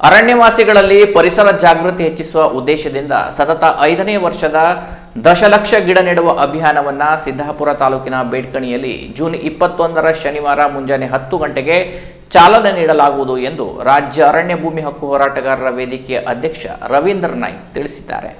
ಅರಣ್ಯವಾಸಿಗಳಲ್ಲಿ ಪರಿಸರ ಜಾಗೃತಿ ಹೆಚ್ಚಿಸುವ ಉದ್ದೇಶದಿಂದ ಸತತ ಐದನೇ ವರ್ಷದ ದಶಲಕ್ಷ ಗಿಡ ನೆಡುವ ಅಭಿಯಾನವನ್ನ ಸಿದ್ದಾಪುರ ತಾಲೂಕಿನ ಬೇಡ್ಕಣಿಯಲ್ಲಿ ಜೂನ್ ಇಪ್ಪತ್ತೊಂದರ ಶನಿವಾರ ಮುಂಜಾನೆ ಹತ್ತು ಗಂಟೆಗೆ ಚಾಲನೆ ನೀಡಲಾಗುವುದು ಎಂದು ರಾಜ್ಯ ಅರಣ್ಯ ಭೂಮಿ ಹಕ್ಕು ಹೋರಾಟಗಾರರ ವೇದಿಕೆಯ ಅಧ್ಯಕ್ಷ ರವೀಂದ್ರ ನಾಯ್ಕ್ ತಿಳಿಸಿದ್ದಾರೆ.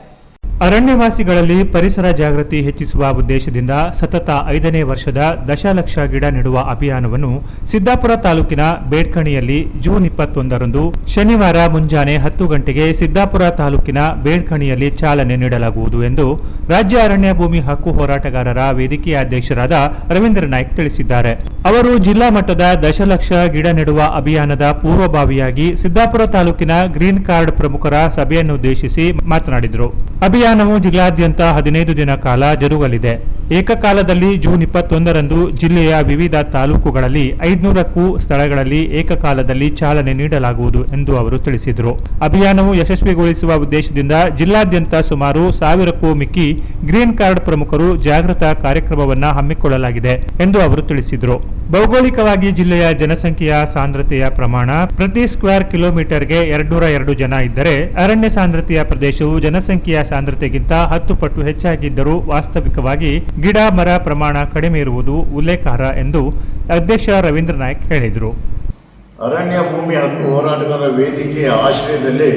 ಅರಣ್ಯವಾಸಿಗಳಲ್ಲಿ ಪರಿಸರ ಜಾಗೃತಿ ಹೆಚ್ಚಿಸುವ ಉದ್ದೇಶದಿಂದ ಸತತ ಐದನೇ ವರ್ಷದ ದಶಲಕ್ಷ ಗಿಡ ನೆಡುವ ಅಭಿಯಾನವನ್ನು ಸಿದ್ದಾಪುರ ತಾಲೂಕಿನ ಬೇಡ್ಕಣಿಯಲ್ಲಿ ಜೂನ್ ಇಪ್ಪತ್ತೊಂದರಂದು ಶನಿವಾರ ಮುಂಜಾನೆ ಹತ್ತು ಗಂಟೆಗೆ ಸಿದ್ದಾಪುರ ತಾಲೂಕಿನ ಬೇಡ್ಕಣಿಯಲ್ಲಿ ಚಾಲನೆ ನೀಡಲಾಗುವುದು ಎಂದು ರಾಜ್ಯ ಅರಣ್ಯ ಭೂಮಿ ಹಕ್ಕು ಹೋರಾಟಗಾರರ ವೇದಿಕೆಯ ಅಧ್ಯಕ್ಷರಾದ ರವೀಂದ್ರ ನಾಯ್ಕ್ ತಿಳಿಸಿದ್ದಾರೆ. ಅವರು ಜಿಲ್ಲಾ ಮಟ್ಟದ ದಶಲಕ್ಷ ಗಿಡ ನೆಡುವ ಅಭಿಯಾನದ ಪೂರ್ವಭಾವಿಯಾಗಿ ಸಿದ್ದಾಪುರ ತಾಲೂಕಿನ ಗ್ರೀನ್ ಕಾರ್ಡ್ ಪ್ರಮುಖರ ಸಭೆಯನ್ನುದ್ದೇಶಿಸಿ ಮಾತನಾಡಿದರು. ಅಭಿಯಾನವು ಜಿಲ್ಲಾದ್ಯಂತ ಹದಿನೈದು ದಿನ ಕಾಲ ಜರುಗಲಿದೆ. ಏಕಕಾಲದಲ್ಲಿ ಜೂನ್ ಇಪ್ಪತ್ತೊಂದರಂದು ಜಿಲ್ಲೆಯ ವಿವಿಧ ತಾಲೂಕುಗಳಲ್ಲಿ ಐದುನೂರಕ್ಕೂ ಸ್ಥಳಗಳಲ್ಲಿ ಏಕಕಾಲದಲ್ಲಿ ಚಾಲನೆ ನೀಡಲಾಗುವುದು ಎಂದು ಅವರು ತಿಳಿಸಿದರು. ಅಭಿಯಾನವು ಯಶಸ್ವಿಗೊಳಿಸುವ ಉದ್ದೇಶದಿಂದ ಜಿಲ್ಲಾದ್ಯಂತ ಸುಮಾರು ಸಾವಿರಕ್ಕೂ ಮಿಕ್ಕಿ ಗ್ರೀನ್ ಕಾರ್ಡ್ ಪ್ರಮುಖರು ಜಾಗೃತಾ ಕಾರ್ಯಕ್ರಮವನ್ನ ಹಮ್ಮಿಕೊಳ್ಳಲಾಗಿದೆ ಎಂದು ಅವರು ತಿಳಿಸಿದರು. ಭೌಗೋಳಿಕವಾಗಿ ಜಿಲ್ಲೆಯ ಜನಸಂಖ್ಯೆಯ ಸಾಂದ್ರತೆಯ ಪ್ರಮಾಣ ಪ್ರತಿ ಸ್ಕ್ವೇರ್ ಕಿಲೋಮೀಟರ್ಗೆ ಎರಡ್ನೂರ ಎರಡು ಜನ ಇದ್ದರೆ ಅರಣ್ಯ ಸಾಂದ್ರತೆಯ ಪ್ರದೇಶವು ಜನಸಂಖ್ಯೆಯ ಸಾಂದ್ರತೆಗಿಂತ ಹತ್ತು ಪಟ್ಟು ಹೆಚ್ಚಾಗಿದ್ದರೂ ವಾಸ್ತವಿಕವಾಗಿ ಗಿಡ, ಮರ ಪ್ರಮಾಣ ಕಡಿಮೆ ಇರುವುದು ಉಲ್ಲೇಖಾರ್ಹ ಎಂದು ಅಧ್ಯಕ್ಷ ರವೀಂದ್ರ ನಾಯ್ಕ್ ಹೇಳಿದರು. ಅರಣ್ಯ ಭೂಮಿ ಹಕ್ಕು ಹೋರಾಟಗಾರರ ವೇದಿಕೆಯ ಆಶ್ರಯದಲ್ಲಿ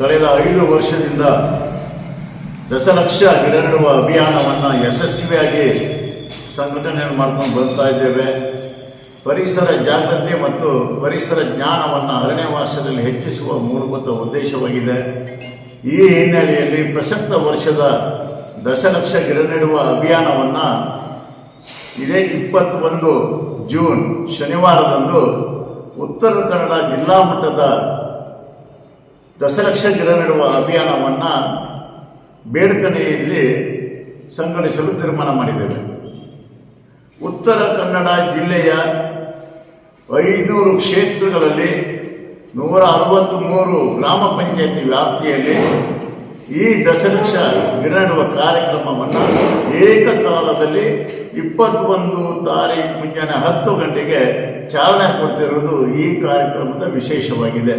ಕಳೆದ ಐದು ವರ್ಷದಿಂದ ದಶಲಕ್ಷ ಗಿಡ ನೆಡುವ ಅಭಿಯಾನವನ್ನು ಯಶಸ್ವಿಯಾಗಿ ಸಂಘಟನೆಯನ್ನು ಮಾಡ್ಕೊಂಡು ಬರ್ತಾ ಇದ್ದೇವೆ. ಪರಿಸರ ಜಾಗೃತಿ ಮತ್ತು ಪರಿಸರ ಜ್ಞಾನವನ್ನು ಅರಣ್ಯವಾಸದಲ್ಲಿ ಹೆಚ್ಚಿಸುವ ಮೂಲಭೂತ ಉದ್ದೇಶವಾಗಿದೆ. ಈ ಹಿನ್ನೆಲೆಯಲ್ಲಿ ಪ್ರಸಕ್ತ ವರ್ಷದ ದಶಲಕ್ಷ ಗಿಡ ನೆಡುವ ಅಭಿಯಾನವನ್ನು ಇದೇ ಇಪ್ಪತ್ತೊಂದು ಜೂನ್ ಶನಿವಾರದಂದು ಉತ್ತರ ಕನ್ನಡ ಜಿಲ್ಲಾ ಮಟ್ಟದ ದಶಲಕ್ಷ ಗಿಡ ನೆಡುವ ಅಭಿಯಾನವನ್ನು ಬೇಡ್ಕನೆಯಲ್ಲಿ ಸಂಘಟಿಸಲು ತೀರ್ಮಾನ ಮಾಡಿದ್ದೇವೆ. ಉತ್ತರ ಕನ್ನಡ ಜಿಲ್ಲೆಯ ಐದೂರು ಕ್ಷೇತ್ರಗಳಲ್ಲಿ ನೂರ ಅರವತ್ತ್ಮೂರು ಗ್ರಾಮ ಪಂಚಾಯತಿ ವ್ಯಾಪ್ತಿಯಲ್ಲಿ ಈ ದಶಲಕ್ಷ ಗಿಡ ನೆಡುವ ಕಾರ್ಯಕ್ರಮವನ್ನು ಏಕಕಾಲದಲ್ಲಿ ಇಪ್ಪತ್ತೊಂದು ತಾರೀಕು ಮುಂಜಾನೆ ಹತ್ತು ಗಂಟೆಗೆ ಚಾಲನೆ ಕೊಡ್ತಿರುವುದು ಈ ಕಾರ್ಯಕ್ರಮದ ವಿಶೇಷವಾಗಿದೆ.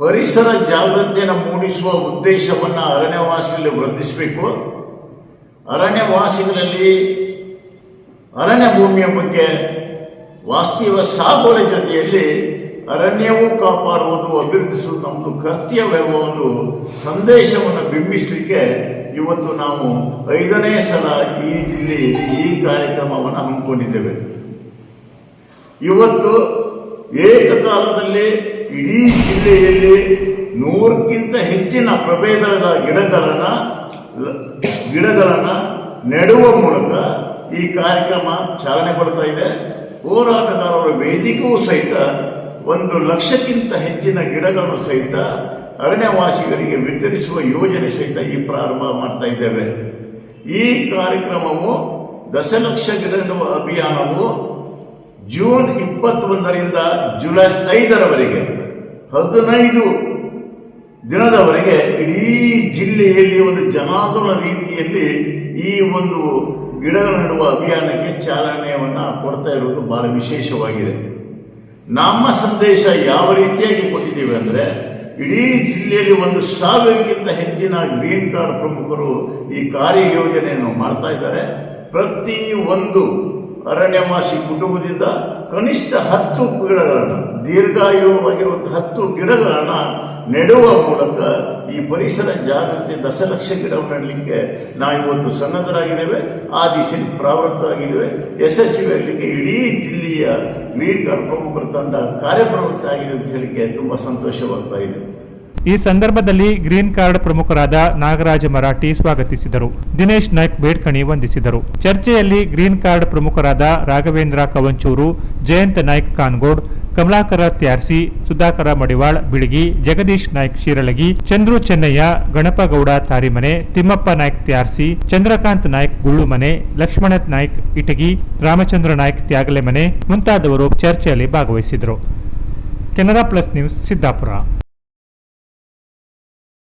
ಪರಿಸರ ಜಾಗೃತಿಯನ್ನು ಮೂಡಿಸುವ ಉದ್ದೇಶವನ್ನು ಅರಣ್ಯವಾಸಿಗಳಲ್ಲಿ ವೃದ್ಧಿಸಬೇಕು. ಅರಣ್ಯವಾಸಿಗಳಲ್ಲಿ ಅರಣ್ಯ ಭೂಮಿಯ ಬಗ್ಗೆ ವಾಸ್ತವ ಸಾಗುವಳಿ ಜೊತೆಯಲ್ಲಿ ಅರಣ್ಯವೂ ಕಾಪಾಡುವುದು, ಅಭಿವೃದ್ಧಿಸುವುದು ನಮ್ಮದು ಕರ್ತವ್ಯವೆಂಬ ಒಂದು ಸಂದೇಶವನ್ನು ಬಿಂಬಿಸಲಿಕ್ಕೆ ಇವತ್ತು ನಾವು ಐದನೇ ಸಲ ಈ ಜಿಲ್ಲೆಯಲ್ಲಿ ಈ ಕಾರ್ಯಕ್ರಮವನ್ನು ಹಮ್ಮಿಕೊಂಡಿದ್ದೇವೆ. ಇವತ್ತು ಏಕಕಾಲದಲ್ಲಿ ಇಡೀ ಜಿಲ್ಲೆಯಲ್ಲಿ ನೂರಕ್ಕಿಂತ ಹೆಚ್ಚಿನ ಪ್ರಭೇದದ ಗಿಡಗಳನ್ನು ಗಿಡಗಳನ್ನು ನೆಡುವ ಮೂಲಕ ಈ ಕಾರ್ಯಕ್ರಮ ಚಾಲನೆಗೊಳ್ತಾ ಇದೆ. ಹೋರಾಟಗಾರರ ವೇದಿಕೆಯೂ ಸಹಿತ ಒಂದು ಲಕ್ಷಕ್ಕಿಂತ ಹೆಚ್ಚಿನ ಗಿಡಗಳನ್ನು ಸಹಿತ ಅರಣ್ಯವಾಸಿಗಳಿಗೆ ವಿತರಿಸುವ ಯೋಜನೆ ಸಹಿತ ಈ ಪ್ರಾರಂಭ ಮಾಡ್ತಾ ಇದ್ದೇವೆ. ಈ ಕಾರ್ಯಕ್ರಮವು ದಶಲಕ್ಷ ಗಿಡ ನೆಡುವ ಅಭಿಯಾನವು ಜೂನ್ ಇಪ್ಪತ್ತೊಂದರಿಂದ ಜುಲೈ ಐದರವರೆಗೆ, ಹದಿನೈದು ದಿನದವರೆಗೆ ಇಡೀ ಜಿಲ್ಲೆಯಲ್ಲಿ ಒಂದು ಜನಾಂದೋಲನ ರೀತಿಯಲ್ಲಿ ಈ ಒಂದು ಗಿಡಗಳ ನೆಡುವ ಅಭಿಯಾನಕ್ಕೆ ಚಾಲನೆಯನ್ನು ಕೊಡ್ತಾ ಇರುವುದು ಬಹಳ ವಿಶೇಷವಾಗಿದೆ. ನಮ್ಮ ಸಂದೇಶ ಯಾವ ರೀತಿಯಾಗಿ ಕೊಟ್ಟಿದ್ದೀವಿ ಅಂದರೆ, ಇಡೀ ಜಿಲ್ಲೆಯಲ್ಲಿ ಒಂದು ಸಾವಿರಕ್ಕಿಂತ ಹೆಚ್ಚಿನ ಗ್ರೀನ್ ಕಾರ್ಡ್ ಪ್ರಮುಖರು ಈ ಕಾರ್ಯಯೋಜನೆಯನ್ನು ಮಾಡ್ತಾ ಇದ್ದಾರೆ. ಪ್ರತಿ ಒಂದು ಅರಣ್ಯವಾಸಿ ಕುಟುಂಬದಿಂದ ಕನಿಷ್ಠ ಹತ್ತು ಗಿಡಗಳನ್ನು ದೀರ್ಘಾಯುವಾಗಿರುವಂಥ ಹತ್ತು ಗಿಡಗಳನ್ನು ನೆಡುವ ಮೂಲಕ ಈ ಪರಿಸರ ಜಾಗೃತಿ ದಶಲಕ್ಷ ಗಿಡವನ್ನು ನೆಡಲಿಕ್ಕೆ ನಾವು ಇವತ್ತು ಸನ್ನದ್ಧರಾಗಿದ್ದೇವೆ, ಆ ದಿಶೆಯಲ್ಲಿ ಪ್ರಾವೃತ್ತರಾಗಿದ್ದೇವೆ. ಯಶಸ್ವಿಯಾಗಲಿಕ್ಕೆ ಇಡೀ ಜಿಲ್ಲೆಯ ಗ್ರೀನ್ ಕಾರ್ಡ್ ಪ್ರಮುಖರ ತಂಡ ಕಾರ್ಯಪ್ರವೃತ್ತ ಆಗಿದೆ ಅಂತ ಹೇಳಿಕೆ ತುಂಬ ಸಂತೋಷವಾಗ್ತಾ ಇದೆ. ಈ ಸಂದರ್ಭದಲ್ಲಿ ಗ್ರೀನ್ ಕಾರ್ಡ್ ಪ್ರಮುಖರಾದ ನಾಗರಾಜ ಮರಾಠಿ ಸ್ವಾಗತಿಸಿದರು. ದಿನೇಶ್ ನಾಯ್ಕ್ ಬೇಡ್ಕಣಿ ವಂದಿಸಿದರು. ಚರ್ಚೆಯಲ್ಲಿ ಗ್ರೀನ್ ಕಾರ್ಡ್ ಪ್ರಮುಖರಾದ ರಾಘವೇಂದ್ರ ಕವಂಚೂರು, ಜಯಂತ್ ನಾಯ್ಕ್ ಕಾನ್ಗೋಡ್ ಕಮಲಾಕರ ತ್ಯಾರ್ಸಿ, ಸುಧಾಕರ ಮಡಿವಾಳ್, ಬಿಳಿಗಿ, ಜಗದೀಶ್ ನಾಯ್ಕ್ ಶಿರಳಗಿ, ಚಂದ್ರು ಚೆನ್ನಯ್ಯ, ಗಣಪಗೌಡ ತಾರಿಮನೆ, ತಿಮ್ಮಪ್ಪ ನಾಯ್ಕ್ ತ್ಯಾರ್ಸಿ, ಚಂದ್ರಕಾಂತ್ ನಾಯ್ಕ್ ಗುಳ್ಳುಮನೆ, ಲಕ್ಷ್ಮಣ ನಾಯ್ಕ್ ಇಟಗಿ, ರಾಮಚಂದ್ರ ನಾಯ್ಕ್ ತ್ಯಾಗಲೆಮನೆ ಮುಂತಾದವರು ಚರ್ಚೆಯಲ್ಲಿ ಭಾಗವಹಿಸಿದರು. Canara plus news Siddapur.